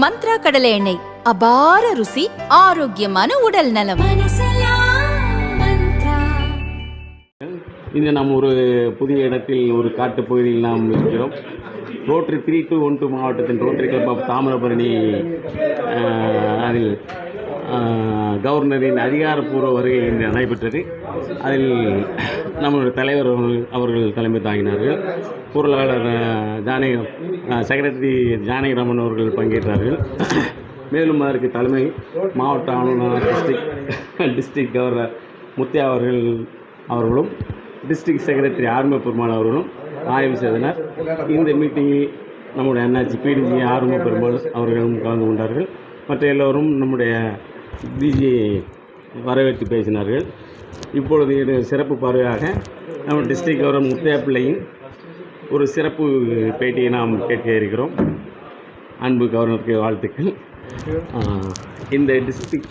மந்த்ரா கடலை எண்ணெய் அபார ருசி ஆரோக்கியமான உடல் நலம். இன்று நாம் ஒரு புதிய இடத்தில் ஒரு காட்டுப் பகுதியில் நாம் இருக்கிறோம். Rotary three two one two மாவட்டத்தின் ரோட்டரி கிளப் ஆஃப் தாமிரபரணி அதில் கவர்னரின் அதிகாரப்பூர்வ வருகை இன்று நடைபெற்றது. அதில் நம்மளுடைய தலைவர் அவர்கள் அவர்கள் தலைமை தாங்கினார்கள். பொருளாளர் ஜானகி செக்ரட்டரி ஜானகிராமன் அவர்கள் பங்கேற்றார்கள். மேலும் அதற்கு தலைமை மாவட்ட ஆளுநர் டிஸ்ட்ரிக் டிஸ்ட்ரிக் கவர்னர் முத்தியா அவர்கள் அவர்களும் டிஸ்ட்ரிக்ட் செக்ரட்டரி ஆர்ம பெருமாள் அவர்களும் ஆய்வு செய்தனர். இந்த மீட்டிங்கில் நம்முடைய அண்ணாச்சி பிடிஜி ஆர்ம பெருமாள் அவர்களும் கலந்து கொண்டார்கள். மற்ற எல்லோரும் நம்முடைய பிஜி வரவேற்று பேசினார்கள். இப்பொழுது இது சிறப்பு பார்வையாக நம்ம டிஸ்ட்ரிக்ட் கவர்னர் முத்தையா பிள்ளையின் ஒரு சிறப்பு பேட்டியை நாம் கேட்க இருக்கிறோம். அன்பு கவர்னருக்கு வாழ்த்துக்கள். இந்த டிஸ்ட்ரிக்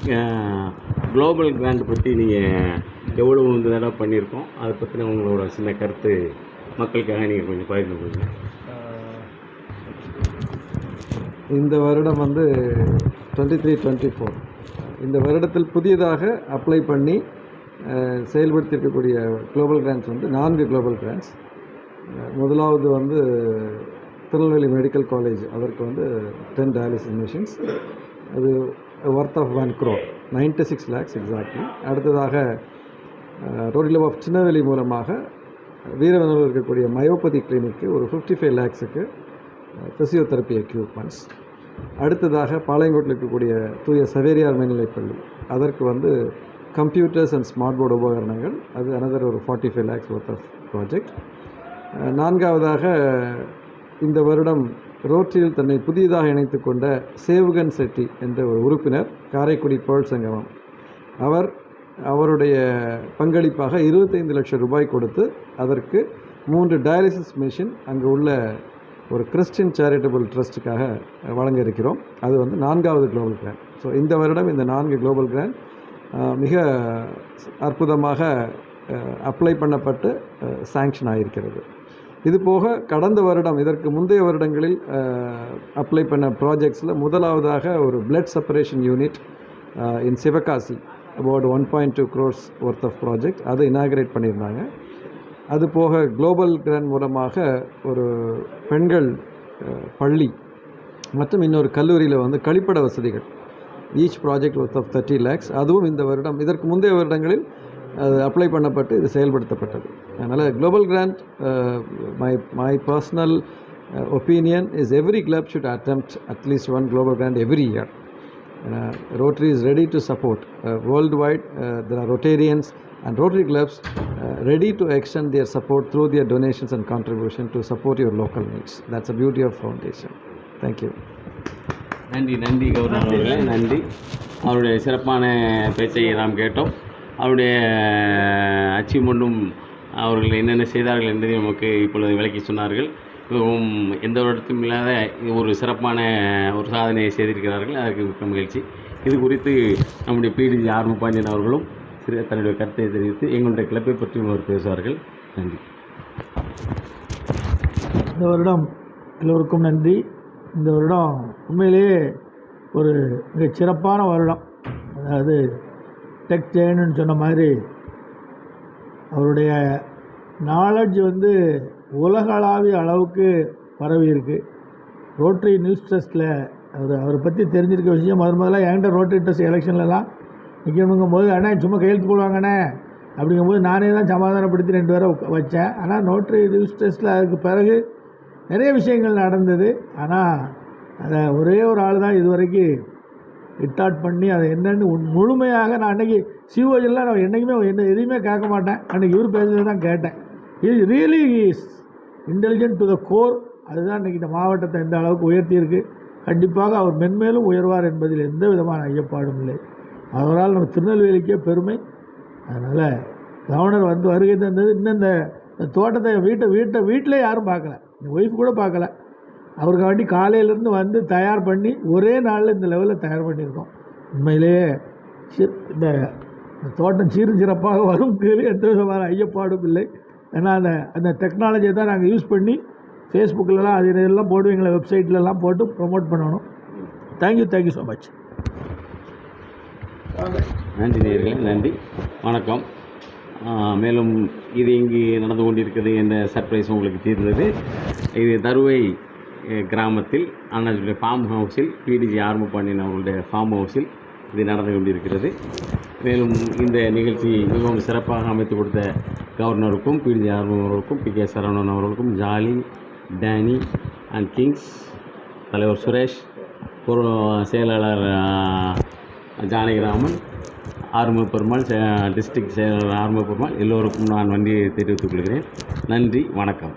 குளோபல் கிராண்ட் பற்றி நீங்கள் எவ்வளோ இந்த தடவை பண்ணியிருக்கோம்? அதை பற்றின உங்களோட சின்ன கருத்து மக்களுக்காக நீங்கள் கொஞ்சம் பகிர்ந்து கொள்ளுங்க. இந்த வருடம் வந்து டுவெண்ட்டி த்ரீ டுவெண்ட்டி ஃபோர் இந்த வருடத்தில் புதியதாக அப்ளை பண்ணி அஹ், செயல்படுத்தியிருக்கக்கூடிய குளோபல் கிராண்ட்ஸ் வந்து நான்கு குளோபல் கிராண்ட்ஸ் முதலாவது வந்து திருநெல்வேலி மெடிக்கல் காலேஜ் அதற்கு வந்து டென் டயாலிசிஸ் மிஷின்ஸ் அது worth of one crore ninety six lakhs exactly அடுத்ததாக ரோடில் ஆஃப் சின்னவெளி மூலமாக வீரவனூரில் இருக்கக்கூடிய மயோபதி கிளினிக்கு ஒரு ஃபிஃப்டி ஃபைவ் லேக்ஸுக்கு ஃபிசியோதெரப்பி எக்யூப்மெண்ட்ஸ் அடுத்ததாக பாளையங்கோட்டில் இருக்கக்கூடிய தூய சவேரியார் மேல்நிலைப்பள்ளி அதற்கு வந்து கம்ப்யூட்டர்ஸ் அண்ட் ஸ்மார்ட் போர்டு உபகரணங்கள். அது அனதர் ஒரு forty five lakhs worth of project நான்காவதாக இந்த வருடம் ரோட்டரியில் தன்னை புதியதாக இணைத்து கொண்ட சேவுகன் செட்டி என்ற ஒரு உறுப்பினர் காரைக்குடி பேர்ல் சங்கமம். அவர் அவருடைய பங்களிப்பாக இருபத்தைந்து லட்சம் ரூபாய் கொடுத்து அதற்கு மூன்று டயாலிசிஸ் மிஷின் அங்கு உள்ள ஒரு கிறிஸ்டின் சேரிட்டபிள் ட்ரஸ்ட்டுக்காக வழங்க இருக்கிறோம் அது வந்து நான்காவது குளோபல் கிராண்ட் ஸோ இந்த வருடம் இந்த நான்கு குளோபல் கிராண்ட் மிக அற்புதமாக அப்ளை பண்ணப்பட்டு சாங்ஷன் ஆகியிருக்கிறது இது போக கடந்த வருடம் இதற்கு முந்தைய வருடங்களில் அப்ளை பண்ண ப்ராஜெக்ட்ஸில் முதலாவதாக ஒரு blood separation unit in Sivakasi about one point two crores worth of project அதை இனாகிரேட் பண்ணியிருந்தாங்க. அது போக குளோபல் கிராண்ட் மூலமாக ஒரு பெண்கள் பள்ளி மற்றும் இன்னொரு கல்லூரியில் வந்து கழிப்பட வசதிகள். Each project worth of thirty lakhs அதுவும் இந்த வருடம் இதற்கு முந்தைய வருடங்களில் அது அப்ளை பண்ணப்பட்டு இது செயல்படுத்தப்பட்டது. அதனால் global grant my my personal opinion is every club should attempt at least one global grant every year rotary is ready to support worldwide there are rotarians and rotary clubs ready to extend their support through their donations and contribution to support your local needs. That's the beauty of foundation. Thank you. நன்றி நன்றி governor அவர்களே நன்றி அவருடைய சிறப்பான பேச்சை நாம் கேட்டோம் அவருடைய அச்சீவ்மெண்ட்டும் அவர்கள் என்னென்ன செய்தார்கள் என்பதை நமக்கு இப்பொழுது விளக்கி சொன்னார்கள் மிகவும் எந்த ஒரு இடத்தும் இல்லாத இது ஒரு சிறப்பான ஒரு சாதனையை செய்திருக்கிறார்கள் அதற்கு மிக்க மகிழ்ச்சி இது குறித்து நம்முடைய பிடிஜி ஆர்ம பாண்டியன் அவர்களும் சிறு தன்னுடைய கருத்தை தெரிவித்து எங்களுடைய கிளப்பை பற்றியும் அவர் பேசுவார்கள். நன்றி. இந்த வருடம் எல்லோருக்கும் நன்றி. இந்த வருடம் உண்மையிலேயே ஒரு மிக சிறப்பான வருடம். அதாவது டெக் ஜெயனுன்னு சொன்ன மாதிரி அவருடைய நாலெட்ஜ் வந்து உலகளாவிய அளவுக்கு பரவி இருக்கு. ரோட்டரி நியூஸ் ட்ரஸ்ட்டில் அவர் அவரை பற்றி தெரிஞ்சிருக்க விஷயம் முதல் முதல்ல என்கிட்ட ரோட்டரி ட்ரஸ்ட் எலெக்ஷன்லலாம் நிற்கணுங்கும்போது அண்ணா சும்மா கையெழுத்து போடுவாங்கண்ணே. அப்படிங்கும்போது நானே தான் சமாதானப்படுத்தி ரெண்டு பேரை வச்சேன். ஆனால் நோட்ரி நியூஸ் டெஸ்ட்டில் அதுக்கு பிறகு நிறைய விஷயங்கள் நடந்தது. ஆனால் அதை ஒரே ஒரு ஆள் தான் இதுவரைக்கும் ரிட்டார்ட் பண்ணி அதை என்னென்னு முழுமையாக நான் அன்றைக்கி சிஓஜெல்லாம் நான் என்றைக்குமே என்ன எதையுமே கேட்க மாட்டேன். அன்றைக்கி இவர் பேசுறது தான் கேட்டேன். இது really is intelligent to the core அதுதான் இன்றைக்கி இந்த மாவட்டத்தை இந்த அளவுக்கு உயர்த்தியிருக்கு. கண்டிப்பாக அவர் மென்மேலும் உயர்வார் என்பதில் எந்த விதமான ஐயப்பாடும் இல்லை. அவரால் நம்ம திருநெல்வேலிக்கே பெருமை. அதனால் கவர்னர் வந்து வருகை தந்தது இன்னும் இந்த இந்த தோட்டத்தை வீட்டை வீட்டை வீட்டிலே யாரும் பார்க்கல. என் ஒய்ஃப் கூட பார்க்கல. அவருக்கு வேண்டி காலையிலேருந்து வந்து தயார் பண்ணி ஒரே நாளில் இந்த லெவலில் தயார் பண்ணியிருக்கோம். உண்மையிலேயே இந்த இந்த தோட்டம் சீரும் சிறப்பாக வரும் எந்த விதமான ஐயப்பாடும் இல்லை. ஏன்னா அந்த அந்த டெக்னாலஜியை தான் நாங்கள் யூஸ் பண்ணி ஃபேஸ்புக்கிலலாம் அது இதெல்லாம் போடுவீங்களே வெப்சைட்லலாம் போட்டு ப்ரொமோட் பண்ணணும். தேங்க்யூ தேங்க்யூ ஸோ மச் நன்றி நேர்களே நன்றி. வணக்கம். மேலும் இது இங்கு நடந்து கொண்டிருக்கிறது என்ற சர்ப்ரைஸ் உங்களுக்கு தீர்ந்தது. இது தருவை கிராமத்தில் அண்ணாஜியுடைய ஃபார்ம் ஹவுஸில் பிடிஜி ஆர்மபாண்டியன் அவர்களுடைய ஃபார்ம் ஹவுஸில் இது நடந்து கொண்டிருக்கிறது. மேலும் இந்த நிகழ்ச்சி மிகவும் சிறப்பாக அமைத்து கொடுத்த கவர்னருக்கும் பிடிஜி ஆர்மம் அவர்களுக்கும் பி கே சரவணன் அவர்களுக்கும் ஜாலி டேனி அண்ட் கிங்ஸ் தலைவர் சுரேஷ் பொருள் செயலாளர் ஜானகிராமன் ஆறுமுக பெருமாள் டிஸ்ட்ரிக்ட் செயலாளர் ஆறுமுக பெருமாள் எல்லோருக்கும் நான் நன்றியை தெரிவித்துக் கொள்கிறேன். நன்றி வணக்கம்.